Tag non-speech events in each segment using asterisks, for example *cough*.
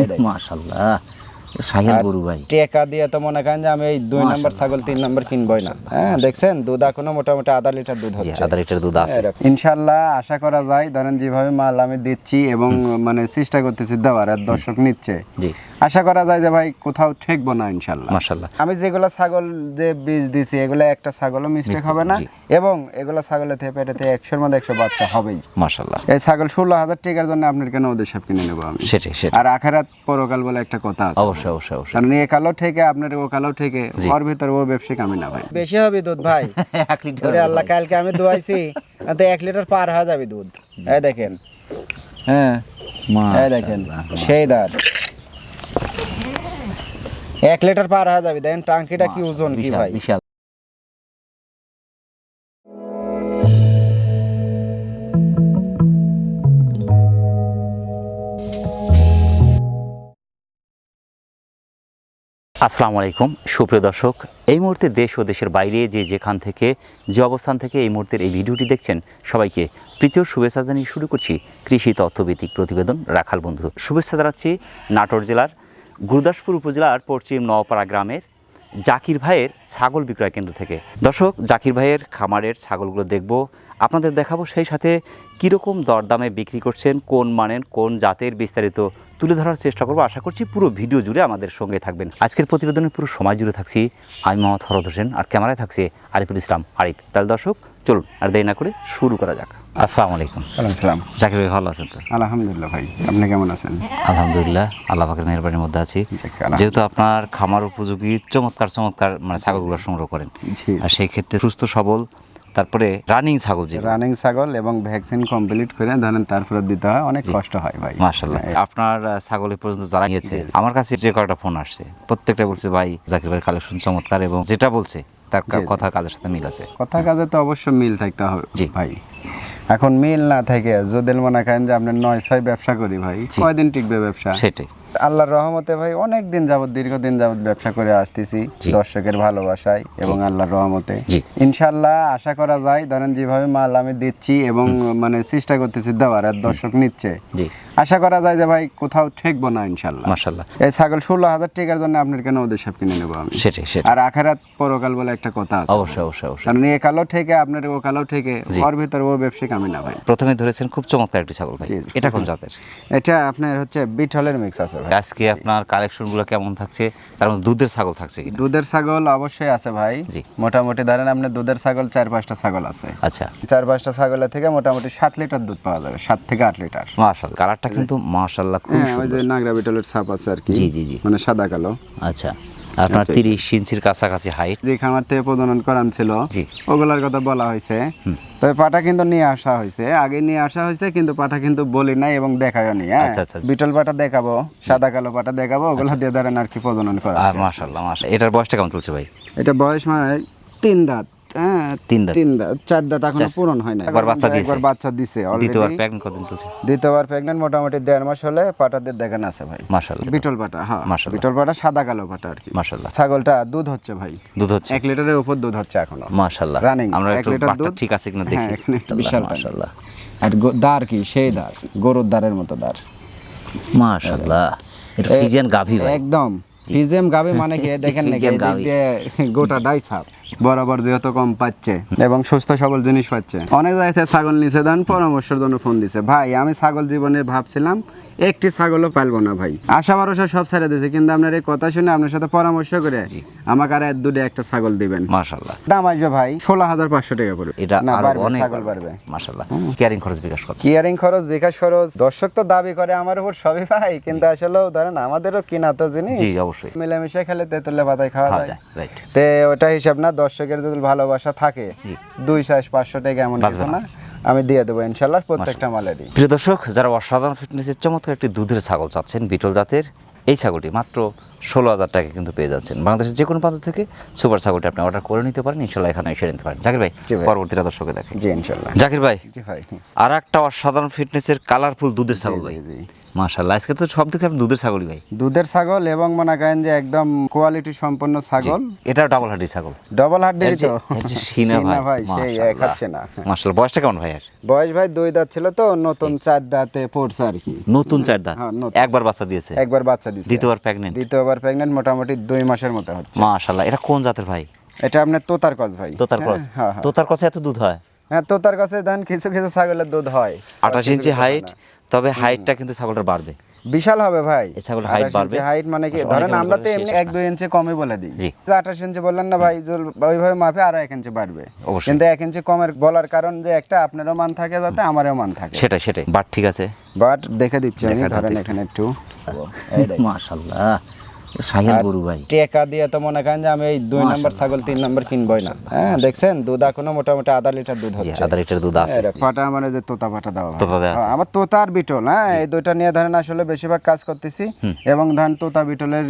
এই দেখেন। মাশাল্লাহ শাহিল গরু ভাই। টেকা দিয়ে তো মনে করেন যে আমি এই দুই নাম্বার ছাগল তিন নাম্বার কিনবই না। হ্যাঁ দেখছেন? দুধ এখনও মোটামুটি আধা লিটার দুধ হচ্ছে। আধা লিটার দুধ আছে। এরকম। ইনশাল্লাহ আশা করা যায় ধরেন যেভাবে মাল আমি দিচ্ছি এবং মানে চেষ্টা করতেছি দেওয়ার আর দর্শক নিচ্ছে। জি। আশা করা যায় যে ভাই কোথাও ঠেকবো না ইনশাল্লাহ। মাশাল্লাহ। আমি যেগুলো ছাগল যে বীজ দিছি এগুলো একটা ছাগলও মিস্টেক হবে না। এবং এগুলো ছাগলের থেকে পেটেতে একশোর মধ্যে একশো বাচ্চা হবেই। মাশাল্লাহ। এই ছাগল ষোলো হাজার টাকার জন্য আপনার কেন ওদের সব কিনে নেব আমি। সেটাই সেটাই। আর আখারাত পরকাল বলে একটা কথা আছে। অবশ্যই অবশ্যই অবশ্যই। কারণ এ কালো থেকে আপনার ও কালো থেকে। ওর ভিতরে ও ব্যবসায়িক আমি না ভাই। বেশি হবে দুধ ভাই। *laughs* এক লিটার ওরে আল্লাহ কালকে আমি দোয়াইছি তো এক লিটার পার হয়ে যাবে দুধ। এই দেখেন। হ্যাঁ এই দেখেন সেই দার এক লিটার পার হয়ে যাবে। দেখেন টাঙ্কিটা কি ওজন কি ভাই। বিশাল। আসসালামু আলাইকুম সুপ্রিয় দর্শক এই মুহূর্তে দেশ ও দেশের বাইরে যে যেখান থেকে যে অবস্থান থেকে এই মুহূর্তের এই ভিডিওটি দেখছেন সবাইকে প্রীতীয় শুভেচ্ছা জানিয়ে শুরু করছি কৃষি তথ্যভিত্তিক প্রতিবেদন রাখাল বন্ধু। শুভেচ্ছা জানাচ্ছি নাটোর জেলার গুরুদাসপুর উপজেলার পশ্চিম নওপাড়া গ্রামের জাকির ভাইয়ের ছাগল বিক্রয় কেন্দ্র থেকে। দর্শক, জাকির ভাইয়ের খামারের ছাগলগুলো দেখব। আপনাদের দেখাবো সেই সাথে কীরকম দরদামে বিক্রি করছেন, কোন মানের, কোন জাতের বিস্তারিত তুলে ধরার চেষ্টা করব। আশা করছি পুরো ভিডিও জুড়ে আমাদের সঙ্গে থাকবেন। আজকের প্রতিবেদনে পুরো সময় জুড়ে থাকছি। আমি মোহাম্মদ হরদ হোসেন, আর ক্যামেরায় থাকছে আরিফুল ইসলাম আরিফ। তাহলে দর্শক, চলুন আর দেরি না করে শুরু করা যাক। আসসালামু আলাইকুম সালাম। জাকির ভাই ভালো আছেন তো? আলহামদুলিল্লাহ ভাই আপনি কেমন আছেন? আলহামদুলিল্লাহ আল্লাহ পাকের মেহরবানির মধ্যে আছি। যেহেতু আপনার খামার উপযোগী চমৎকার চমৎকার মানে ছাগলগুলো সংগ্রহ করেন। আর সেই ক্ষেত্রে সুস্থ সবল তারপরে রানিং ছাগল যে রানিং ছাগল এবং ভ্যাকসিন কমপ্লিট করে ধরেন তারপরে দিতে হয় অনেক কষ্ট হয় ভাই। মাশাল্লাহ আপনার আহ, ছাগল পর্যন্ত যারা নিয়েছে আমার কাছে যে কয়েকটা ফোন আসছে প্রত্যেকটা বলছে ভাই জাকির ভাই কালেকশন চমৎকার এবং যেটা বলছে তার কথা কাজের সাথে মিল আছে। কথা কাজে তো অবশ্য মিল থাকতে হবে জি। ভাই। এখন মিল না থাকে যদি মনে করেন যে আপনার নয় ছয় ব্যবসা করি ভাই কয়দিন টিকবে ব্যবসা? সেটাই। আল্লাহর রহমতে ভাই অনেক দিন যাবত দীর্ঘদিন যাবত ব্যবসা করে আসতেছি দর্শকের ভালোবাসায় এবং আল্লাহর রহমতে। ইনশাআল্লাহ ইনশাল্লাহ আশা করা যায় ধরেন যেভাবে মাল আমি দিচ্ছি এবং মানে চেষ্টা করতেছি দেওয়ার আর দর্শক নিচ্ছে। আশা করা যায় যে ভাই কোথাও ঠেকবো না ইনশাল্লাহ মাশাল্লাহ এই ছাগল ষোলো হাজার টাকার জন্য আপনার কেন ওদের সব কিনে নেব আমি? সেটাই সেটাই। আর আখারাত পরকাল বলে একটা কথা আছে। অবশ্যই অবশ্যই অবশ্যই। কারণ এ কালো থেকে আপনার ও কালো থেকে ওর ভিতরে ও ব্যবসায়িক আমি না ভাই। প্রথমে ধরেছেন খুব চমৎকার একটি ছাগল ভাই। এটা কোন জাতের? এটা আপনার হচ্ছে বিটলের মিক্স আছে ভাই। আজকে আপনার কালেকশনগুলো কেমন থাকছে? তার মধ্যে দুধের ছাগল থাকছে কি দুধের ছাগল অবশ্যই আছে ভাই। মোটামুটি ধরেন আপনার দুধের ছাগল চার পাঁচটা ছাগল আছে। আচ্ছা। চার পাঁচটা ছাগলের থেকে মোটামুটি সাত লিটার দুধ পাওয়া যাবে সাত থেকে আট লিটার। মাশাল্লাহ কালারটা কিন্তু মাশাল্লাহ খুব হ্যাঁ ওই যে নাগরা বিটলের ছাপ আছে আর কি। জি, জি, জি। মানে সাদা কালো। আচ্ছা আপনার তিরিশ ইঞ্চির কাছাকাছি হাইট যে খামার থেকে প্রজনন করান ছিল। ওগুলার কথা বলা হয়েছে। তবে পাটা কিন্তু নিয়ে আসা হয়েছে। আগে নিয়ে আসা হয়েছে কিন্তু পাটা কিন্তু বলি নাই এবং দেখায়ও নি হ্যাঁ? আচ্ছা, আচ্ছা। বিটল পাটা দেখাবো সাদা কালো পাটা দেখাবো ওগুলা দিয়ে ধরেন আর কি প্রজনন করা। মাশাল্লাহ মাশাল্লাহ এটার বয়সটা কেমন চলছে ভাই? এটা বয়স মানে তিন দাঁত। হ্যাঁ তিন দাঁত। তিন দাঁত চার দাঁত এখনও পূরণ হয় না একবার বাচ্চা দিয়েছে? একবার বাচ্চা দিছে দ্বিতীয়বার অলরেডি কতদিন চলছে দ্বিতীয়বার প্রেগনেন্ট মোটামুটি দেড় মাস হলে পাটাদের দেখান আছে ভাই। মাশাল্লাহ বিটল পাটা হ্যাঁ মাশাআল্লাহ। বিটল পাটা সাদা কালো পাটা আর কি। ছাগলটা দুধ হচ্ছে ভাই। দুধ হচ্ছে। এক লিটারের উপর দুধ হচ্ছে এখনও। রানিং আমরা একটু দুধ। ঠিক আছে কিনা হ্যাঁ, দেখি বিশাল। আর কি? সেই গরুর মতো এটা ফিজিয়ান গাভী ভাই। একদম। ফিজেম গাবে মানে কি? দেখেন নাকি? গোটা ডাই সাপ। বরাবর যেহেতু কম পাচ্ছে এবং সুস্থ সবল জিনিস পাচ্ছে। অনেক ছাগল নিচে দেন পরামর্শের জন্য ফোন দিছে। ভাই আমি ছাগল জীবনে ভাবছিলাম একটি ছাগলও পালবো না ভাই। আশা ভরসা সব ছেড়ে দিয়েছে কিন্তু আপনার এই কথা শুনে আপনার সাথে পরামর্শ করে আমাকে আর এক দুটো একটা ছাগল দিবেন। মাশাল্লাহ দাম আসবে ভাই ষোলো হাজার পাঁচশো টাকা পড়বে এটা না অনেক ছাগল বাড়বে। মাশাল্লাহ কেয়ারিং খরচ বিকাশ কিয়ারিং খরচ বিকাশ খরচ দর্শক তো দাবি করে আমার উপর সবই ভাই কিন্তু আসলে ধরেন আমাদেরও কিনা তো জিনিস। অবশ্যই। মিলেমিশে খেলে তেতুলে পাতায় খাওয়া যায়। রাইট তে ওটা হিসাব না দর্শকের যদি ভালোবাসা থাকে দুই চাষ পাঁচশো টাকা এমন কিছু না আমি দিয়ে দেবো ইনশাল্লাহ প্রত্যেকটা মালেরই। প্রিয় দর্শক যারা অসাধারণ ফিটনেসের চমৎকার একটি দুধের ছাগল চাচ্ছেন বিটল জাতের এই ছাগলটি মাত্র ষোলো হাজার টাকা কিন্তু পেয়ে যাচ্ছেন। বাংলাদেশের যে কোনো প্রান্ত থেকে সুপার ছাগলটি আপনি অর্ডার করে নিতে পারেন ইনশাল্লাহ এখানে এসে নিতে পারেন। জাকির ভাই। পরবর্তীটা দর্শকে দেখেন জি ইনশাল্লাহ। জাকির ভাই জি ভাই। আর একটা অসাধারণ ফিটনেসের কালারফুল দুধের ছাগল ভাই। মাশাল্লাহ আজকে তো সব দিকে দুধের ছাগলই ভাই। দুধের ছাগল এবং মনে করেন যে একদম কোয়ালিটি সম্পন্ন ছাগল। এটা ডাবল হাড্ডি ছাগল। ডবল হাড্ডি তো। সিনা ভাই সেই খাচ্ছে না। মাশাল্লাহ বয়সটা কেমন ভাই বয়স ভাই দুই দাঁত ছিল তো নতুন চার দাঁতে পড়ছে আর কি। নতুন চার দাঁত? হ্যাঁ, একবার বাচ্চা দিয়েছে? একবার বাচ্চা দিচ্ছে দ্বিতীয়বার প্রেগনেন্ট দ্বিতীয়বার প্রেগনেন্ট মোটামুটি দুই মাসের মতো হচ্ছে। মাশাল্লাহ এটা কোন জাতের ভাই? এটা আপনার তোতার কস ভাই। তোতার ক্রস হ্যাঁ হ্যাঁ। তোতার ক্রসে এত দুধ হয়? হ্যাঁ তোতার কাছে দেন কিছু কিছু ছাগলের দুধ হয়। আঠাশ ইঞ্চি হাইট। তবে হাইটটা কিন্তু ছাগলটার বাড়বে। বিশাল হবে ভাই। ছাগল ছাগলের height বাড়বে। হাইট মানে কি? ধরেন আমরা তো এমনি শেষ এক দুই ইঞ্চি কমে বলে দিই। জি। যে আঠাশ ইঞ্চি বললেন না ভাই জল- ওইভাবে মাপে আরও এক ইঞ্চি বাড়বে। অবশ্যই। কিন্তু এক ইঞ্চি কমের বলার কারণ যে একটা আপনারও মান থাকে যাতে আমারও মান থাকে। সেটা সেটাই। বাট ঠিক আছে। বাট দেখে দিচ্ছি আমি ধরেন এখানে একটু। মাশাল্লাহ সাহিল গরু ভাই। টেকা দিয়ে তো মনে করেন যে আমি এই দুই নম্বর ছাগল তিন নম্বর কিনবই না। হ্যাঁ দেখছেন? দুধ এখনও মোটামুটি আধা লিটার দুধ হচ্ছে। আধা লিটার দুধ আছে। পাটা মানে যে তোতা পাটা দেওয়া তোতা দেওয়া হ্যাঁ, আমার তোতা আর বিটল হ্যাঁ এই দুইটা নিয়ে ধরেন আসলে বেশিরভাগ কাজ করতেছি। এবং ধরেন তোতা বিটলের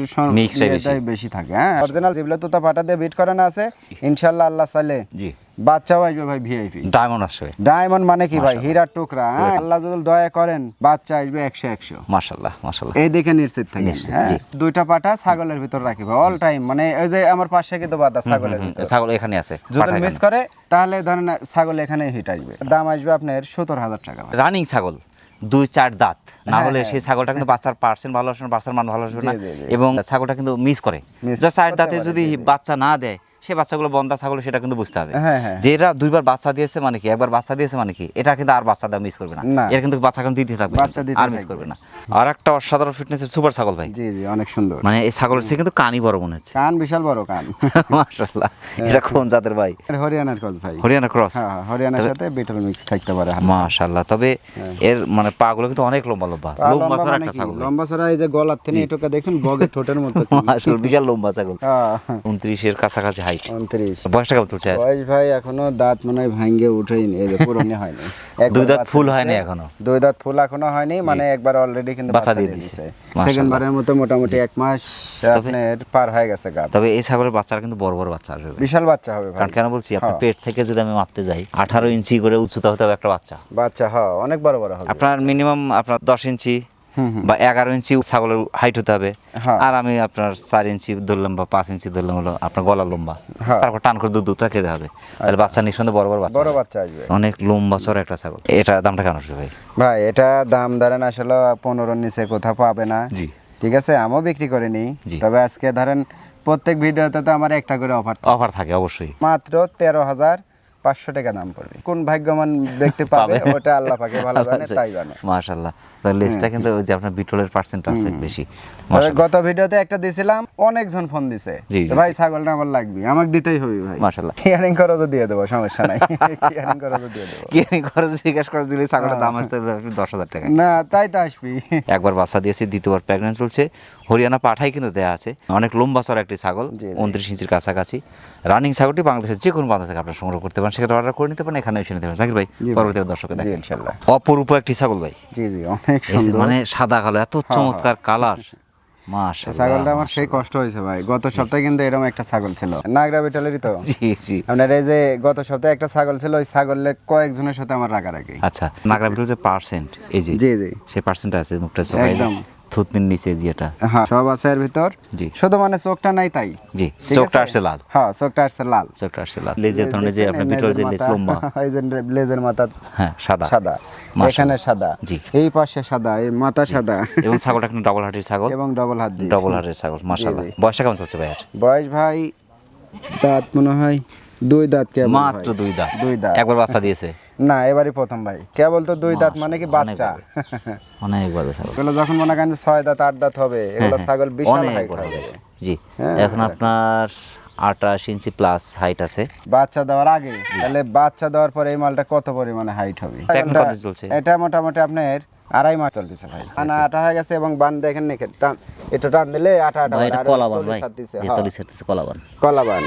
বেশি। থাকে হ্যাঁ। অরিজিনাল যেগুলো তোতা পাটা দিয়ে বিট করানো আছে ইনশাল্লাহ আল্লাহ চাইলে জি। বাচ্চাও আসবে ভাই ভিআইপি ডায়মন্ড আসবে। ডায়মন্ড মানে কি ভাই? হীরার টুকরা হ্যাঁ? আল্লাহ যদি দয়া করেন বাচ্চা আসবে একশো একশো। মাশাল্লাহ মাশাল্লাহ এই দেখে নিশ্চিত নিশ্চিত, হ্যাঁ? দুইটা পাটা ছাগলের ভিতর রাখি ভাই অল টাইম মানে ওই যে আমার পাশে কিন্তু বাধা ছাগলের ভিতর। ছাগল এখানে আছে যদি মিস করে তাহলে ধরেন ছাগল এখানে হিট আসবে। দাম আসবে আপনার সত্তর হাজার টাকা রানিং ছাগল দুই চার দাঁত। না হ্যাঁ, হলে। সেই ছাগলটা কিন্তু বাচ্চার পার্সেন্ট ভালো আসবে না বাচ্চার মান ভালো আসবে না। এবং ছাগলটা কিন্তু মিস করে। চার দাঁতে যদি। বাচ্চা না দেয় সে বাচ্চাগুলো বন্ধা ছাগল সেটা কিন্তু বুঝতে হবে। হ্যাঁ, হ্যাঁ। যে এরা দুইবার বাচ্চা দিয়েছে মানে কি? একবার বাচ্চা দিয়েছে মানে কি? এটা কিন্তু আর বাচ্চা দেওয়া মিস করবে না। এর কিন্তু বাচ্চা কিন্তু দিতে থাকবে বাচ্চা দিতে আর মিস করবে না। আর একটা অসাধারণ ফিটনেসের সুপার ছাগল ভাই। জি জি অনেক সুন্দর। মানে এই ছাগলের চেয়ে কিন্তু কানই বড় মনে হচ্ছে। কান বিশাল বড় কান। *laughs* মাশাল্লাহ এটা কোন জাতের ভাই? হরিয়ানার কস ভাই। হরিয়ানা ক্রস হ্যাঁ হ্যাঁ, হরিয়ানার সাথে বিটল মিক্স থাকতে পারে মাশাল্লাহ তবে এর মানে পাগুলো কিন্তু অনেক লম্বা লম্বা। পা লম্বা ছাড়া মানে একটা ছাগল লম্বা ছড়া এই যে গলার থেকে এটুকা দেখছেন বগের ঠোঁটের মতো *laughs* আসলে বিশাল লম্বা ছাগল। হ্যাঁ, উনত্রিশের কাছাকাছি হাইট উনত্রিশ। বয়সটা কেমন চলছে? বয়স ভাই এখনও দাঁত মনে ভাঙ্গে উঠেইনি এই যে পুরনি হয়নি। *laughs* দুই দাঁত ফুল হয়নি এখনও। দুই দাঁত ফুল এখনও হয়নি মানে একবার অলরেডি কিন্তু বাচ্চা দিয়ে দিয়ে দিছে। দিছে মাশাআল্লাহ। সেকেন্ড বারের মতো মোটামুটি এক মাস আপনার পার হয়ে গেছে গাব। তবে এই ছাগলের বাচ্চারা কিন্তু বড় বড় বাচ্চা আসবে বিশাল বাচ্চা হবে কারণ কেন বলছি আপনার হ্যাঁ। পেট থেকে যদি আমি মাপতে যাই আঠারো ইঞ্চি করে উচ্চতা হতে হবে একটা বাচ্চা। বাচ্চা হ্যাঁ অনেক বড় বড় হবে আপনার মিনিমাম আপনার দশ ইঞ্চি বা এগারো ইঞ্চি ছাগলের হাইট হতে হবে। হ্যাঁ। আর আমি আপনার চার ইঞ্চি ধরলাম বা পাঁচ ইঞ্চি ধরলাম হলো আপনার গলা লম্বা। হ্যাঁ। তারপর টান করে দুধ দুধটা খেতে হবে। তাহলে বাচ্চা নিঃসন্দেহে বড় বড় বাচ্চা বড় বাচ্চা আসবে। অনেক লম্বা চড় একটা ছাগল। এটা দামটা কেন আসবে ভাই? ভাই এটা দাম ধরেন আসলে পনেরোর নিচে কোথাও পাবে না। জি। ঠিক আছে আমিও বিক্রি করিনি। জি। তবে আজকে ধরেন প্রত্যেক ভিডিওতে তো আমার একটা করে অফার অফার থাকে অবশ্যই। মাত্র তেরো হাজার পাঁচশো টাকা দাম পড়বে। কোন ভাগ্যবান ব্যক্তি *laughs* পাবে। ওটা আল্লাহ পাকে ভালো জানে তাই জানে। মাশাল্লাহ তাহলে লেজটা কিন্তু ওই যে আপনার বিটলের পার্সেন্ট আছে বেশি। গত ভিডিওতে একটা দিছিলাম অনেকজন ফোন দিছে। ভাই ছাগলটা আমার লাগবে আমাকে দিতেই হবে ভাই। মাশাল্লাহ হিয়ারিং খরচও দিয়ে দেবো সমস্যা নাই। হিয়ারিং খরচও দিয়ে দেবো। কি খরচ বিকাশ খরচ দিলে ছাগলের দাম আসছে দশ হাজার টাকা। না তাই তো আসবি। একবার বাচ্চা দিয়েছি দ্বিতীয়বার প্রেগনেন্ট চলছে। হরিয়ানা পাঠাই কিন্তু দেয়া আছে। অনেক লম্বা চড়া একটি ছাগল। উনত্রিশ ইঞ্চির কাছাকাছি। রানিং ছাগলটি বাংলাদেশের যে কোনো বান্ধব থেকে আপনারা সংগ্রহ করতে পারেন। সেক্ষেত্রে অর্ডার করে নিতে পারেন এখানে এসে নিতে পারেন। জাকির ভাই পরবর্তী দর্শকে দেখেন ইনশাল্লাহ। অপরূপ একটি ছাগল ভাই। জি জি অনেক সুন্দর। মানে সাদা কালো এত হ্যাঁ, চমৎকার কালার। ছাগলটা আমার সেই কষ্ট হয়েছে ভাই। গত সপ্তাহে কিন্তু এরকম একটা ছাগল ছিল। নাগরা বিটালেরই তো। জি জি। আপনার এই যে গত সপ্তাহে একটা ছাগল ছিল ওই ছাগলে কয়েকজনের সাথে আমার রাগারাগি। আচ্ছা নাগরা বিটল যে পার্সেন্ট এই যে জি জি। সেই পার্সেন্টটা আছে মুখটা একদম। থুতনির নিচে যেটা হ্যাঁ সব আছে এর ভিতর। জি। শুধু মানে চোখটা নাই তাই। জি চোখটা আসছে লাল। হ্যাঁ চোখটা আসছে লাল। চোখটা আসছে লাল। লেজের ধরনের যে আপনার বিটল যে লেজ লম্বা। *laughs* এই যে লেজের মাথা। হ্যাঁ সাদা। সাদা। এখানে সাদা। জি। এই পাশে সাদা এই মাথা সাদা। এবং ছাগলটা কিন্তু ডবল হার্টের ছাগল। এবং ডবল দিয়ে ডবল হার্টের ছাগল মাশাআল্লাহ। বয়সটা কেমন চলছে ভাইয়ার? বয়স ভাই দাঁত মনে হয় দুই দাঁত মাত্র দুই দাঁত। দুই দাঁত। একবার বাচ্চা দিয়েছে। না এবারই প্রথম ভাই। কেবল তো দুই দাঁত মানে কি বাচ্চা? এগুলো যখন মনে করেন ছয় দাঁত আট দাঁত হবে এগুলো ছাগল বিশাল হয়ে যাবে হবে। জি হ্যাঁ, এখন আপনার আঠাশ ইঞ্চি প্লাস হাইট আছে। বাচ্চা দেওয়ার আগে? তাহলে বাচ্চা দেওয়ার পরে এই মালটা কত পরিমাণে হাইট হবে? এটা মোটামুটি আপনার আড়াই মাস চলতেছে ভাই। আনা আটা হয়ে গেছে এবং বান দেখেন নাকি টান এটা টান দিলে আটা আটা হয়, এটা আর কলাবান ভাই। জি, হ্যাঁ, তলি ছাড়তেছে কলাবান। কলা বান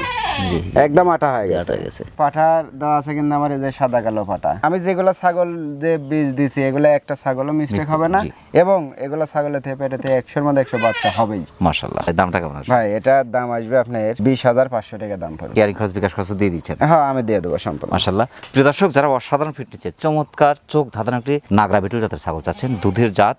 জি। একদম আটা হয়ে গেছে আটা গেছে। পাঠার দেওয়া আছে কিন্তু আমার এই যে সাদা কালো পাঠা আমি যেগুলো ছাগল যে বীজ দিছি এগুলো একটা ছাগলও মিস্টেক হবে না। এবং এগুলো ছাগলের থেকে পেটেতে একশোর মধ্যে একশো বাচ্চা হবেই। মাশাআল্লাহ এই দামটা কেমন ভাই এটার দাম আসবে আপনার বিশ হাজার পাঁচশো টাকা দাম পড়বে। কেয়ারিং খরচ বিকাশ খরচ দিয়ে দিচ্ছেন? হ্যাঁ আমি দিয়ে দেবো সম্পূর্ণ। মাশাল্লাহ প্রিয় দর্শক যারা অসাধারণ ফিটনেসের চমৎকার চোখ ধাঁধানো একটি নাগরা বিটুল জাতের ছাগল চাচ্ছেন দুধের জাত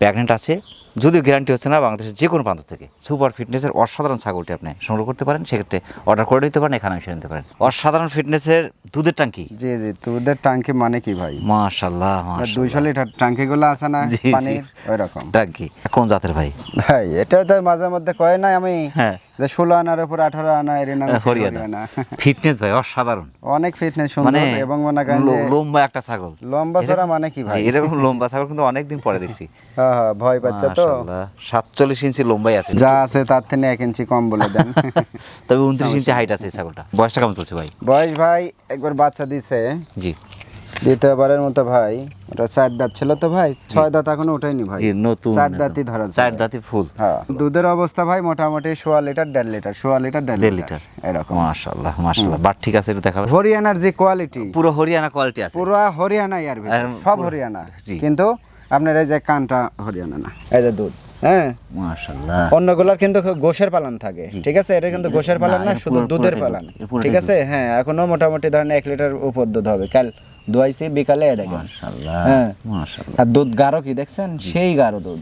প্রেগনেন্ট আছে। যদিও গ্যারান্টি হচ্ছে না বাংলাদেশের যে কোনো প্রান্ত থেকে। সুপার ফিটনেসের অসাধারণ ছাগলটি আপনি সংগ্রহ করতে পারেন সেক্ষেত্রে অর্ডার করে দিতে পারেন এখানে এসে নিতে পারেন। অসাধারণ ফিটনেসের দুধের ট্যাঙ্কি জি জি দুধের টাঙ্কি মানে কি ভাই? মাশাল্লাহ দুইশো লিটার টাঙ্কি গুলো আছে না। পানির ওই রকম ট্যাঙ্কি কোন জাতের ভাই? ভাই এটা তো মাঝে মধ্যে কয় না আমি। হ্যাঁ। যে ষোলো আনার উপর আঠারো আনা এর নাম হরিয়ানা। ফিটনেস ভাই অসাধারণ। অনেক ফিটনেস মানে সুন্দর এবং মনে করেন লম্বা একটা ছাগল। লম্বা চড়া মানে কি ভাই? এরকম লম্বা ছাগল কিন্তু অনেকদিন পরে দেখছি। ভয় পাচ্ছে তো। সাতচল্লিশ ইঞ্চি লম্বাই আছে। যা আছে তার থেকে এক ইঞ্চি কম বলে দেন। *laughs* তবে উনত্রিশ ইঞ্চি হাইট আছে এই ছাগলটা। বয়সটা কেমন চলছে ভাই? বয়স ভাই একবার বাচ্চা দিছে। জি। দ্বিতীয়বারের মতো ভাই ওটা চার দাঁত ছিল তো ভাই ছয় দাঁত এখনও ওঠাইনি ভাই। নতুন চার দাঁতই ধরা চার দাঁতি ফুল। হ্যাঁ দুধের অবস্থা ভাই মোটামুটি সোয়া লিটার দেড় লিটার সোয়া লিটার দেড় লিটার এরকম। মাশাল্লাহ মাশাল্লাহ বাট ঠিক আছে এটা দেখাবে। হরিয়ানার যে কোয়ালিটি পুরো হরিয়ানা কোয়ালিটি আছে। পুরো হরিয়ানা ইয়ার সব হরিয়ানা। কিন্তু আপনার এই যে কানটা হরিয়ানা না এই যে দুধ হ্যাঁ? মাশাল্লাহ অন্যগুলোর কিন্তু গোশের পালন থাকে ঠিক আছে? এটা কিন্তু গোশের পালন না শুধু দুধের পালন দুধ, এটা পুরোটাই ঠিক আছে? হ্যাঁ এখনও মোটামুটি ধরেন এক লিটার উপর দুধ হবে কাল দুয়াইছি বিকালে দেখেন। হ্যাঁ। আর দুধ গাঢ় কি দেখছেন? সেই গাঢ় দুধ।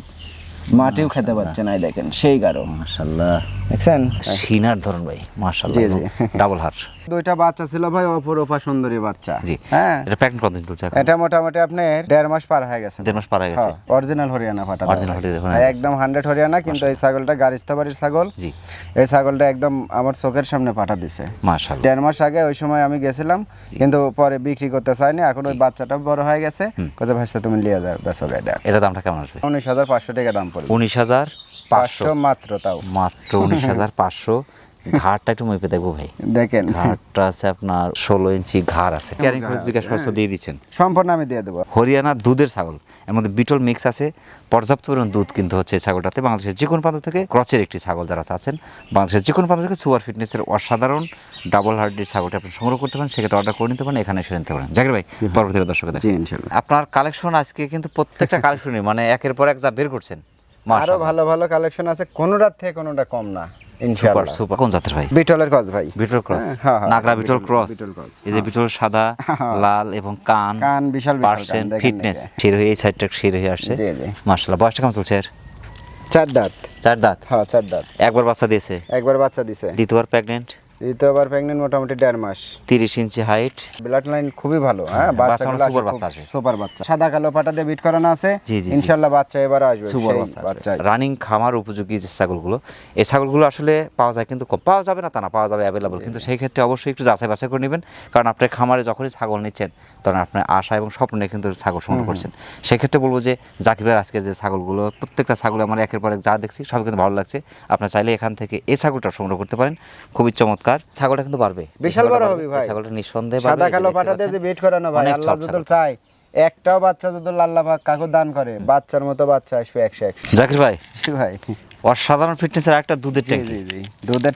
মাটিও খেতে পারছে না দেখেন সেই গাঢ়। মাশাল্লাহ দেখছেন? সিনার ধরন ভাই মাশাল্লাহ জি, জি। ডাবল হার্ট দুইটা বাচ্চা ছিল ভাই অপরূপা সুন্দরী বাচ্চা। জি। হ্যাঁ। এটা প্যাকেট কতদিন চলছে এখন? এটা মোটামুটি আপনার দেড় মাস পার হয়ে গেছে। দেড় মাস পার হয়ে গেছে। অরিজিনাল হরিয়ানা ফাটা Original হরিয়ানা হ্যাঁ, একদম হান্ড্রেড হরিয়ানা কিন্তু এই ছাগলটা গারিস্থ বাড়ির ছাগল। জি। এই ছাগলটা একদম আমার চোখের সামনে পাঠা দিছে। মাশাল্লাহ দেড় মাস আগে ওই সময় আমি গেছিলাম কিন্তু পরে বিক্রি করতে চাইনি এখন ওই বাচ্চাটা বড় হয়ে গেছে। কোথায় ভাইসা তুমি লিয়ে যাও বেসো গাড়িটা এটা দামটা কেমন আসবে? উনিশ হাজার পাঁচশো টাকা দাম পড়বে। উনিশ হাজার পাঁচশো। মাত্র তাও। মাত্র উনিশ হাজার পাঁচশো। ঘাটটা একটু মেপে দেখব ভাই। দেখেন। ঘাটটা আছে আপনার ষোলো ইঞ্চি ঘাড় আছে। ক্যারিং খরচ বিকাশ খরচ দিয়ে দিচ্ছেন। সম্পূর্ণ আমি দিয়ে দেবো। হরিয়ানা দুধের ছাগল। এর মধ্যে বিটল মিক্স আছে। পর্যাপ্ত পরিমাণ দুধ কিন্তু হচ্ছে এই ছাগলটাতে। বাংলাদেশের যে কোনো প্রান্ত থেকে ক্রচের একটি ছাগল যারা চাচ্ছেন বাংলাদেশের যে কোনো প্রান্ত থেকে সুপার ফিটনেসের অসাধারণ ডাবল হার্ডের ছাগলটা আপনি সংগ্রহ করতে পারেন। সেক্ষেত্রে অর্ডার করে নিতে পারেন এখানে এসে নিতে পারেন। জাকির ভাই পরবর্তী দর্শক আপনার কালেকশন আজকে কিন্তু প্রত্যেকটা কালেকশনই মানে একের পর এক যা বের করছেন আরও ভালো ভালো কালেকশন আছে। কোনোটার থেকে কোনোটা কম না সুপার সুপার। কোন জাতের ভাই? বিটলের কস ভাই। বিটল ক্রস হ্যাঁ, হ্যাঁ, হ্যাঁ, নাগরা বিটল বিটল- ক্রস এই যে বিটল সাদা লাল এবং কান কান বিশাল পার্সেন্ট ফিটনেস শির হয়ে এই সাইডটা শির হয়ে আসছে। বয়সটা কেমন চলছে চার দাঁত। চার দাঁত? হ্যাঁ চার দাঁত। একবার বাচ্চা দিয়েছে? একবার বাচ্চা দিছে। দ্বিতীয়বার প্রেগনেন্ট দ্বিতীয়বার প্রেগনেন্ট মোটামুটি দেড় মাস। তিরিশ ইঞ্চি হাইট ব্লাড লাইন খুবই ভালো হ্যাঁ? বাচ্চা বাচ্চা আসে। সুপার বাচ্চা। সাদা কালো পাটা দিয়ে বিট করানো আছে। ইনশাআল্লাহ বাচ্চা এবার আসবে সুপার বাচ্চা রানিং খামার উপযোগী যে ছাগলগুলো এই ছাগলগুলো আসলে পাওয়া যায় কিন্তু পাওয়া যাবে না তা না পাওয়া যাবে অ্যাভেলেবল কিন্তু সেই ক্ষেত্রে অবশ্যই একটু যাচাই বাছাই করে নেবেন। কারণ আপনার খামারে যখনই ছাগল নিচ্ছেন তখন আপনার আশা এবং স্বপ্নে কিন্তু ছাগল সংগ্রহ করছেন। সেক্ষেত্রে বলব যে ভাইয়ের আজকের যে ছাগলগুলো প্রত্যেকটা ছাগল আমার একের পর এক যা দেখছি সব কিন্তু ভালো লাগছে। আপনার চাইলে এখান থেকে এই ছাগলটা সংগ্রহ করতে পারেন। খুবই চমৎকার ছাগলটা কিন্তু পারবে বিশাল বড় হবে ভাই। ছাগলটা নিঃসন্দেহে সাদা এই যে কালো দেখতে পাটা দিয়ে যে। বিট করানো ভাই আল্লাহ যদি। চাই একটাও বাচ্চা যদি আল্লাহ পাক কাকু দান করে বাচ্চার মতো বাচ্চা আসবে একশো একশো। জাকির ভাই জি ভাই। অসাধারণ ফিটনেসের একটা দুধের ট্যাঙ্কি। জি জি। দুধের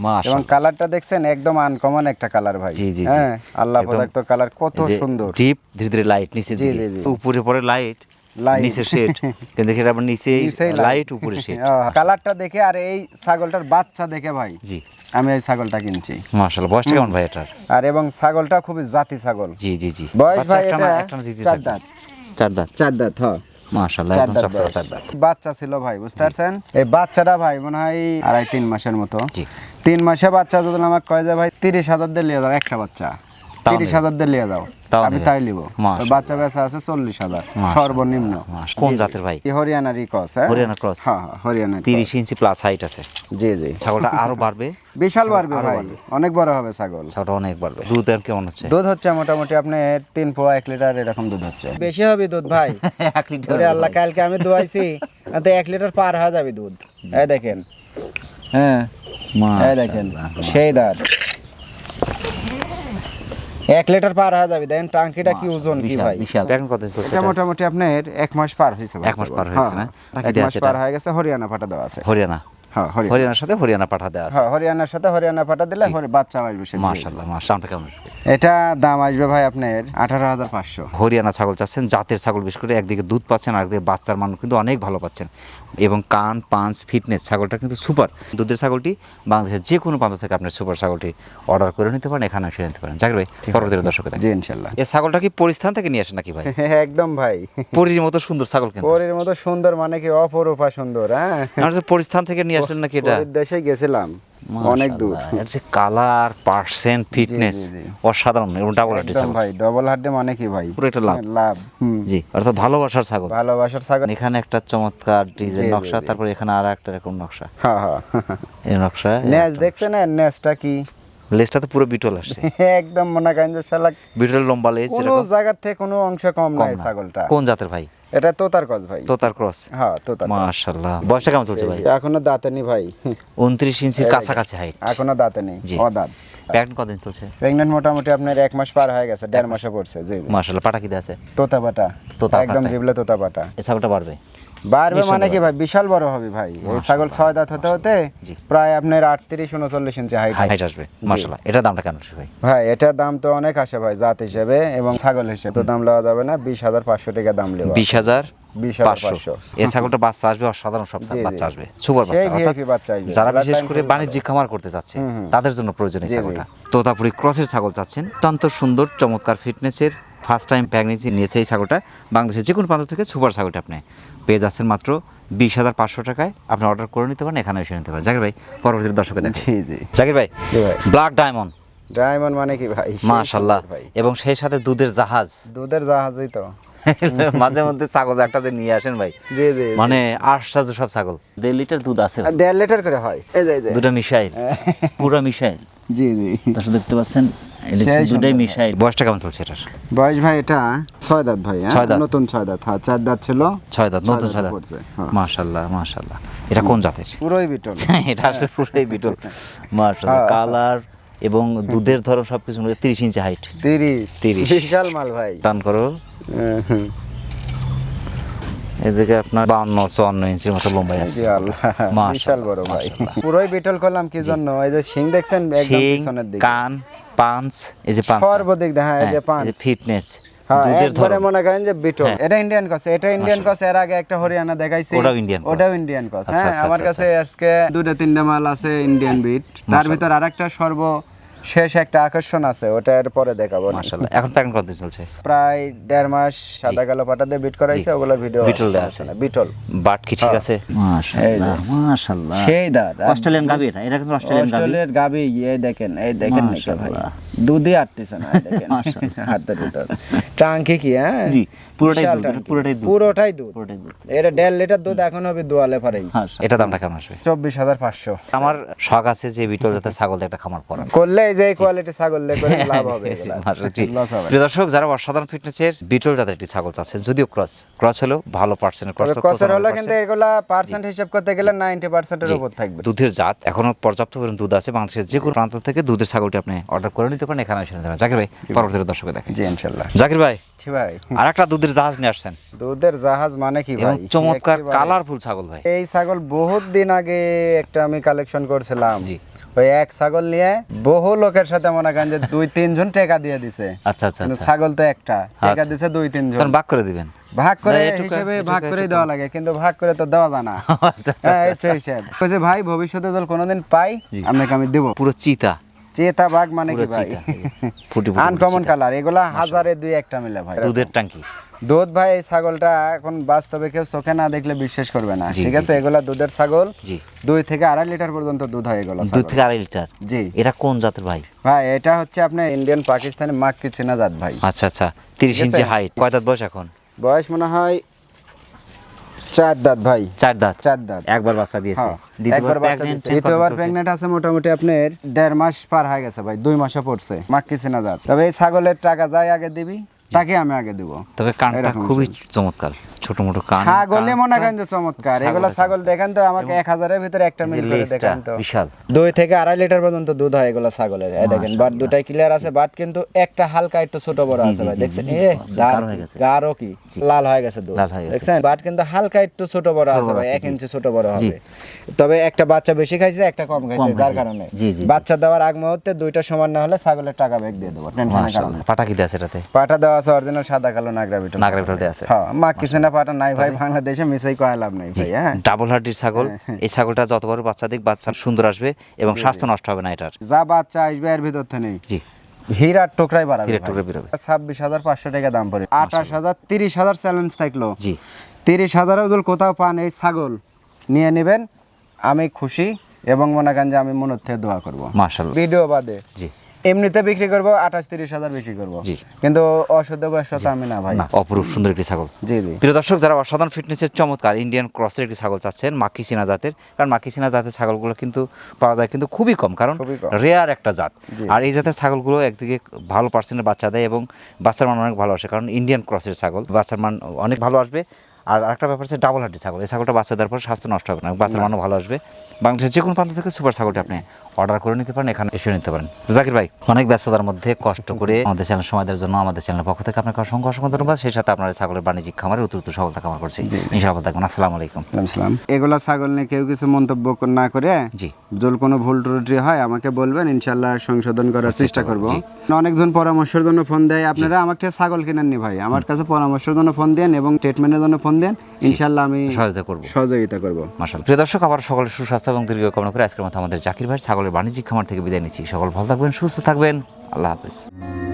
মাশাআল্লাহ। এবং কালারটা দেখছেন একদম আনকমন একটা কালার ভাই। জি, জি। হ্যাঁ আল্লাহ একদম প্রদত্ত কালার কত সুন্দর। ডিপ ধীরে ধীরে লাইট নিচে জি, জি, জি। উপরে পরে লাইট Light। নিচে শেড কিন্তু সেটা আবার নিচে লাইট *laughs* উপরে শেড *laughs* কালারটা দেখে আর এই ছাগলটার বাচ্চা দেখে ভাই। জি। আমি এই ছাগলটা কিনছি। মাশাআল্লাহ বয়সটা কেমন ভাই এটার? আর এবং ছাগলটা খুবই জাতি ছাগল। জি জি জি। বয়স ভাই এটা চার দাঁত। চার দাঁত? চার দাঁত হ্যাঁ মাশাআল্লাহ চার একদম চকচকে চার দাঁত। বাচ্চা ছিল ভাই বুঝতে পারছেন? এই বাচ্চাটা ভাই মনে হয় আড়াই তিন মাসের মতো। জি। তিন মাসে বাচ্চা যদি আমাকে কয় যে ভাই তিরিশ হাজার দিয়ে নিয়ে যাও একটা বাচ্চা। তিরিশ হাজার দিয়ে লিয়ে যাও আমি তাই লিব। বাচ্চা বেচা আছে চল্লিশ হাজার সর্বনিম্ন। কোন জাতের ভাই? হরিয়ানা রিকস হ্যাঁ? হরিয়ানা ক্রস হ্যাঁ হ্যাঁ হরিয়ানা তিরিশ ইঞ্চি প্লাস হাইট আছে। জি জি। ছাগলটা আরও বাড়বে? বিশাল বাড়বে ভাই। অনেক বড় হবে ছাগল। ছাগলটা অনেক বাড়বে। দুধ কেমন হচ্ছে? দুধ হচ্ছে মোটামুটি আপনার তিন পোয়া এক লিটার এরকম দুধ হচ্ছে। বেশি হবে দুধ ভাই। *laughs* এক লিটার আল্লাহ কালকে আমি দোয়াইছি তো এক লিটার পার হয়ে যাবে দুধ। এই দেখেন। হ্যাঁ। এই দেখেন সেই দাঁত। এক লিটার পার হয়ে যাবে। দেন টাঙ্কিটা কি ওজন কি ভাই? এখন কত চলছে এটা মোটামুটি আপনার এক মাস পার হয়েছে ভাই। এক মাস পার হয়েছে না? হ্যাঁ, এক মাস পার হয়ে গেছে হরিয়ানা ফাটা দেওয়া আছে। হ্যাঁ হরিয়ানা। হরিয়ানার সাথে হরিয়ানা পাঠা দেওয়া আছে। হ্যাঁ হরিয়ানার সাথে হরিয়ানা ফাটা দিলে বাচ্চা আসবে মাশাআল্লাহ মাশাআল্লাহ কেমন এটা দাম আসবে ভাই আপনার আঠারো হাজার পাঁচশো। হরিয়ানা ছাগল চাচ্ছেন জাতের ছাগল বিশেষ করে একদিকে দুধ পাচ্ছেন আর একদিকে বাচ্চার মান কিন্তু অনেক ভালো পাচ্ছেন। এবং কান পাঞ্চ ফিটনেস ছাগলটা কিন্তু সুপার। দুধের ছাগলটি বাংলাদেশের যে কোনো প্রান্ত থেকে আপনার সুপার ছাগলটি অর্ডার করে নিতে পারেন এখানে এসে নিতে পারেন। জাকির ভাই পরবর্তী দর্শক জি ইনশাল্লাহ এই ছাগলটা কি পরিস্থান থেকে নিয়ে আসেন নাকি ভাই? একদম ভাই। পরির মতো সুন্দর ছাগল কিন্তু। পরের মতো সুন্দর মানে কি অপরূপা সুন্দর হ্যাঁ। পরিস্থান থেকে নিয়ে আসলেন নাকি এটা? দেশে গেছিলাম। অনেক দূর। Colour percent fitness. অসাধারণ এবং ডাবল ছাগল। ভাই ডবল মানে কি ভাই? পুরো একটা লাভ। লাভ জি অর্থাৎ ভালোবাসার ছাগল। ভালোবাসার ছাগল। এখানে একটা চমৎকার ডিজাইন নকশা। তারপর এখানে আর একটা এরকম নকশা। হ্যাঁ হ্যাঁ। এই নকশা নেস দেখছেন নেসটা কি? লেজটা তো পুরো বিটল আসছে। *laughs* একদম মনে করেন যে শালা বিটল লম্বা লেজ কোনো জায়গার থেকে কোনো অংশ কম নাই ছাগলটা। কোন জাতের ভাই? এটা তোতার ক্রস ভাই। তোতার ক্রস হ্যাঁ তোতার। মাশাআল্লাহ। বয়সটা কেমন চলছে ভাই? এখনও দাঁতেনি ভাই। উনত্রিশ ইঞ্চির কাছাকাছি হাইট এখনও দাঁতেনি নেই অদাঁত। প্যাকেট কদিন চলছে? প্রেগন্যান্ট মোটামুটি আপনার এক মাস পার হয়ে গেছে দেড় মাসে। পড়ছে জি। মাশাআল্লাহ পাটা কি আছে? তোতা পাটা। তোতা একদম জিবলা তোতা পাটা। এই ছাগলটা বাড়বে? বাড়বে মানে কি ভাই? বিশাল বড় হবে ভাই। এই ছাগল ছয় দাঁত হতে হতে প্রায় আপনার আটত্রিশ উনচল্লিশ ইঞ্চি হাইট হাইট আসবে। মাশাআল্লাহ এটার দামটা আসবে ভাই? ভাই এটার দাম তো অনেক আসে ভাই জাত হিসেবে এবং ছাগল হিসেবে। তো দাম নেওয়া যাবে না বিশ হাজার পাঁচশো টাকা দাম নেওয়া বিশ হাজার বিশ পাঁচশো। পাঁচশো। এই ছাগলটা বাচ্চা আসবে অসাধারণ সব জি, জি। বাচ্চা আসবে। সুপার বাচ্চা অর্থাৎ VIP বাচ্চা আসবে। যারা বিশেষ করে বাণিজ্যিক খামার করতে চাচ্ছে হুম, হুম। তাদের জন্য। ছাগলটা। তোতাপুরি ক্রসের ছাগল চাচ্ছেন অত্যন্ত সুন্দর চমৎকার ফিটনেসের ফার্স্ট টাইম প্রেগনেন্সি নিয়েছে এই ছাগলটা। বাংলাদেশের যে কোনো প্রান্ত থেকে সুপার ছাগলটা আপনি পেয়ে যাচ্ছেন মাত্র বিশ হাজার পাঁচশো টাকায়। আপনি অর্ডার করে নিতে পারেন এখানে এসে নিতে পারেন। জাকির ভাই পরবর্তী দর্শকের জি জি। জাকির ভাই ব্ল্যাক ডায়মন্ড ডায়মন্ড মানে কি ভাই? মাশাল্লাহ ভাই। এবং সেই সাথে দুধের জাহাজ। দুধের জাহাজই তো। *laughs* মাঝে মধ্যে ছাগল একটা যে নিয়ে আসেন ভাই। জি জি মানে আশ্চর্য সব ছাগল। দেড় লিটার দুধ আছে। দেড় লিটার করে হয়। দুটা মিশাইল। *laughs* পুরো মিশাইল। জি জি। দর্শক দেখতে পাচ্ছেন এটা সেই দুটাই সুন্দর। বয়সটা কেমন চলছে এটার। বয়স ভাই এটা ছয় দাঁত ভাই হ্যাঁ? ছয় দাঁত। নতুন ছয় দাঁত হ্যাঁ চার দাঁত ছিল। ছয় দাঁত নতুন ছয় দাঁত পড়ছে, হ্যাঁ। মাশাল্লাহ মাশাল্লাহ। এটা কোন জাতের? *laughs* পুরোই বিটল। *laughs* এটা আসলে পুরোই বিটল। *laughs* মাশাল্লাহ। কালার এবং দুধের ধরো সবকিছু মিলে তিরিশ ইঞ্চি হাইট তিরিশ। 30 বিশাল মাল ভাই। টান করো। এদিকে আপনার বাউন্ন চুয়ান্ন ইঞ্চির মতো আছে। বিশাল বড় ভাই। পুরোই বিটল করলাম কি জন্য? এই যে দেখছেন একদম পিছনের দিকে। কান পাঞ্চ এই যে সর্বদিক হ্যাঁ, এই যে। ফিটনেস হ্যাঁ দুধের একবারে মনে করেন যে বিটল। হ্যাঁ। এটা ইন্ডিয়ান কস এটা ইন্ডিয়ান কস এর আগে একটা হরিয়ানা দেখাইছি। ওটাও Indian ওটাও ইন্ডিয়ান কস আচ্ছা, হ্যাঁ আচ্ছা, আমার আচ্ছা, কাছে আজকে দুটো তিনটা মাল আছে ইন্ডিয়ান বিট তার ভিতর আরেকটা সর্ব শেষ একটা আকর্ষণ আছে ওটা এর পরে দেখাবো মাশাআল্লাহ এখন প্যাকেট করতে চলছে। প্রায় দেড় মাস সাদা কালো পাটা দিয়ে বিট করাইছে ওগুলো ওগুলোর ভিডিও বিটল আছে। বিটল বাট কি ঠিক হ্যাঁ। আছে? এই মাশাআল্লাহ মাশাআল্লাহ। সেই দাঁত অস্ট্রেলিয়ান গাবি এটা এটা কিন্তু অস্ট্রেলিয়ান গাবি অস্ট্রেলিয়ার গাবি এই দেখেন এই দেখেন নাকি ভাই? দুধই আটতেছে না দেখেন। হাতের ভিতর কি হ্যাঁ? জি, পুরোটাই দুধ, পুরোটাই দুধ। পুরোটাই দুধ। পুরোটাই দুধ। এটা লিটার দুধ এখন হবে দোয়ালে পারেই এটা দামটা কেমন আসবে? চব্বিশ হাজার পাঁচশো। আমার শখ আছে যে বিটল জাতের ছাগল একটা খামার করার। করলে এই যে কোয়ালিটি ছাগল দিয়ে করে লাভ হবে। *laughs* প্রিয় দর্শক যারা অসাধারণ ফিটনেসের বিটল জাতের একটি ছাগল চাচ্ছে যদিও ক্রস ক্রস হলো ভালো পার্সেন্টের ক্রস তবে হলো কিন্তু এগুলা পার্সেন্ট হিসাব করতে গেলে নাইনটি পার্সেন্টের উপর থাকবে। দুধের জাত এখনও পর্যাপ্ত পরিমাণ দুধ আছে বাংলাদেশের যে কোনো প্রান্ত থেকে দুধের ছাগলটি আপনি অর্ডার করে নিতে পারেন এখানে এসে নিতে জাকির ভাই পরবর্তী দর্শকে দেখেন জি ইনশাল্লাহ। জাকির ভাই জি ভাই। আর একটা দুধের জাহাজ নিয়ে আসছেন। দুধের জাহাজ মানে কি ভাই? চমৎকার কালারফুল ছাগল ভাই। এই ছাগল বহুত দিন আগে একটা আমি কালেকশন করছিলাম। জি। ওই এক ছাগল নিয়ে বহু লোকের সাথে মনে করেন যে দুই তিনজন টাকা দিয়ে দিছে। আচ্ছা আচ্ছা আচ্ছা। ছাগল তো একটা। টাকা আচ্ছা। দিছে দুই তিনজন। তখন বাক করে দিবেন। ভাগ করে হিসেবে ভাগ করে দেওয়া লাগে কিন্তু ভাগ করে তো দেওয়া যায় না। *laughs* আচ্ছা, আচ্ছা, হ্যাঁ, আচ্ছা। হচ্ছে হিসাব। কইছে ভাই ভবিষ্যতে যদি কোনোদিন পাই। আপনাকে আমি দেবো। পুরো চিতা। চেতা বাঘ মানে কি ভাই? আনকমন কালার এগুলা হাজারে দুই একটা মিলে ভাই। দুধের টাঙ্কি। দুধ ভাই এই ছাগলটা এখন বাস্তবে কেউ চোখে না দেখলে বিশ্বাস করবে না ঠিক আছে? এগুলা দুধের ছাগল। দুই থেকে আড়াই লিটার পর্যন্ত দুধ হয় এগুলো দুই থেকে আড়াই লিটার? জি। এটা কোন জাতের ভাই? ভাই এটা হচ্ছে আপনার ইন্ডিয়ান পাকিস্তানি মাক্কি চেনা জাত ভাই। আচ্ছা আচ্ছা। তিরিশ ইঞ্চি হাইট কয় দাঁত বয়স এখন? বয়স মনে হয় চার দাঁত ভাই। চার দাঁত। চার দাঁত। একবার বাচ্চা দিয়েছে। হ্যাঁ, একবার বাচ্চা pregnant, দিছে। দ্বিতীয়বার প্রেগনেন্ট আছে মোটামুটি আপনার দেড় মাস পার হয়ে গেছে ভাই দুই মাসে পড়ছে। না তবে এই ছাগলের টাকা যাই আগে দিবি তাকে আমি আগে দিব। তবে কানটা খুবই চমৎকার। ছোট মোটো কান ছাগলে মনে করেন চমৎকার। এগুলো ছাগল। দেখেন তো আমাকে ভিতরে একটা মিল করে দেখেন তো। বিশাল। দুই থেকে আড়াই লিটার পর্যন্ত দুধ হয় এগুলো ছাগলের। এই দেখেন বাট দুটাই ক্লিয়ার আছে বাট কিন্তু একটা হালকা একটু ছোট বড় আছে ভাই দেখছেন? এ গাঢ় হয়ে গেছে। গাঢ় কি? লাল হয়ে গেছে দুধ। দেখছেন? বাট কিন্তু হালকা একটু ছোট বড় আছে ভাই ইঞ্চি ছোট বড় হবে। তবে একটা বাচ্চা বেশি খাইছে একটা কম খাইছে যার কারণে। বাচ্চা দেওয়ার আগ মুহূর্তে দুইটা সমান না হলে ছাগলের টাকা ব্যাগ দিয়ে দেবো টেনশনের কারণে পাটা কি দেয় পাটা দেওয়া আছে অরিজিনাল সাদা কালো নাগরা বিটল নাগরা বিটল দেয়া আছে। হ্যাঁ মা কিছু না পাটা নাই ভাই বাংলাদেশে মিসাই কয়া লাভ নাই ভাই হ্যাঁ? ডাবল হার্ডির ছাগল এই ছাগলটা যত বড় বাচ্চা দিক বাচ্চা সুন্দর আসবে এবং স্বাস্থ্য নষ্ট হবে না এটার। যা বাচ্চা আসবে এর ভিতর থেকে জি। হীরার টুকরাই বাড়াবে হীরার বেরোবে। ছাব্বিশ হাজার পাঁচশো টাকা দাম পড়ে। আঠাশ হাজার তিরিশ হাজার চ্যালেঞ্জ থাকল। জি। তিরিশ হাজারেও যদি কোথাও পান এই ছাগল। নিয়ে নেবেন আমি খুশি এবং মনে করেন যে আমি মনের থেকে দোয়া করব। ভিডিও বাদে। জি। এমনিতে বিক্রি করব আঠাশ তিরিশ হাজার বিক্রি করব। কিন্তু অশুদ্ধ বয়সটা আমি না ভাই। অপরূপ সুন্দর একটি ছাগল। জি জি। প্রিয় দর্শক যারা অসাধারণ ফিটনেসের চমৎকার ইন্ডিয়ান ক্রসের একটি ছাগল চাচ্ছেন মাকি সিনা জাতের কারণ মাকি সিনা জাতের ছাগলগুলো কিন্তু পাওয়া যায় কিন্তু খুবই কম কারণ রেয়ার একটা জাত। আর এই জাতের ছাগলগুলো একদিকে ভালো পার্সেন্টের বাচ্চা দেয় এবং বাচ্চার মান অনেক ভালো আসে কারণ ইন্ডিয়ান ক্রসের ছাগল বাচ্চার মান অনেক ভালো আসবে। আর একটা ব্যাপার হচ্ছে ডাবল হার্টি ছাগল এই ছাগলটা বাচ্চা দেওয়ার পর স্বাস্থ্য নষ্ট হবে না বাচ্চার মানও ভালো আসবে। বাংলাদেশের যে কোনো প্রান্ত থেকে সুপার ছাগলটা আপনি অর্ডার করে নিতে পারেন এখানে এসে নিতে পারেন। জাকির ভাই অনেক ব্যস্ততার মধ্যে কষ্ট করে আমাদের চ্যানেল সময় দেওয়ার জন্য আমাদের চ্যানেলের পক্ষ থেকে আপনাকে অসংখ্য অসংখ্য ধন্যবাদ। সেই সাথে আপনার ছাগলের বাণিজ্যিক খামারে অতিরিক্ত সফলতা কামনা করছি। ইনশাআল্লাহ থাকবেন। আসসালামু আলাইকুম। এগুলা ছাগল নিয়ে কেউ কিছু মন্তব্য না করে জি। যদি কোনো ভুল ত্রুটি হয় আমাকে বলবেন ইনশাল্লাহ সংশোধন করার চেষ্টা করব। অনেকজন পরামর্শের জন্য ফোন দেয় আপনারা আমাকে ছাগল কিনেননি ভাই। আমার কাছে পরামর্শের জন্য ফোন দেন এবং ট্রিটমেন্টের জন্য ফোন দেন ইনশাল্লাহ আমি সহযোগিতা করব। সহযোগিতা করব। মার্শাল প্রিয় দর্শক আবার সকলের সুস্বাস্থ্য এবং দীর্ঘ কামনা করে আজকের মতো আমাদের জাকির ভাই ছাগলের বাণিজ্যিক খামার থেকে বিদায় নিচ্ছি। সকল ভালো থাকবেন সুস্থ থাকবেন। আল্লাহ হাফেজ।